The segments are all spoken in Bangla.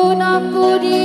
বন্দনা করি।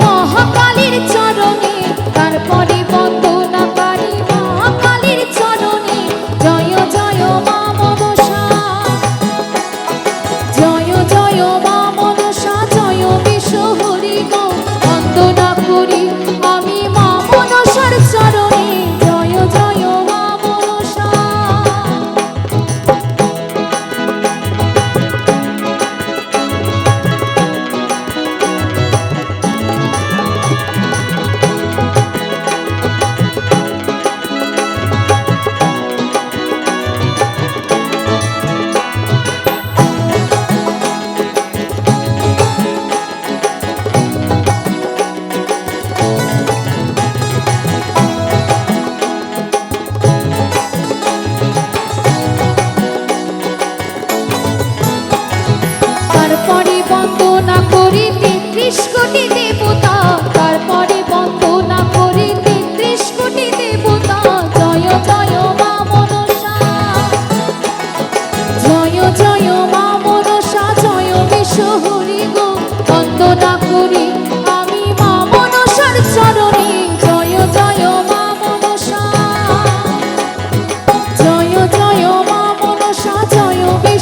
মহাকালীর চরণে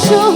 so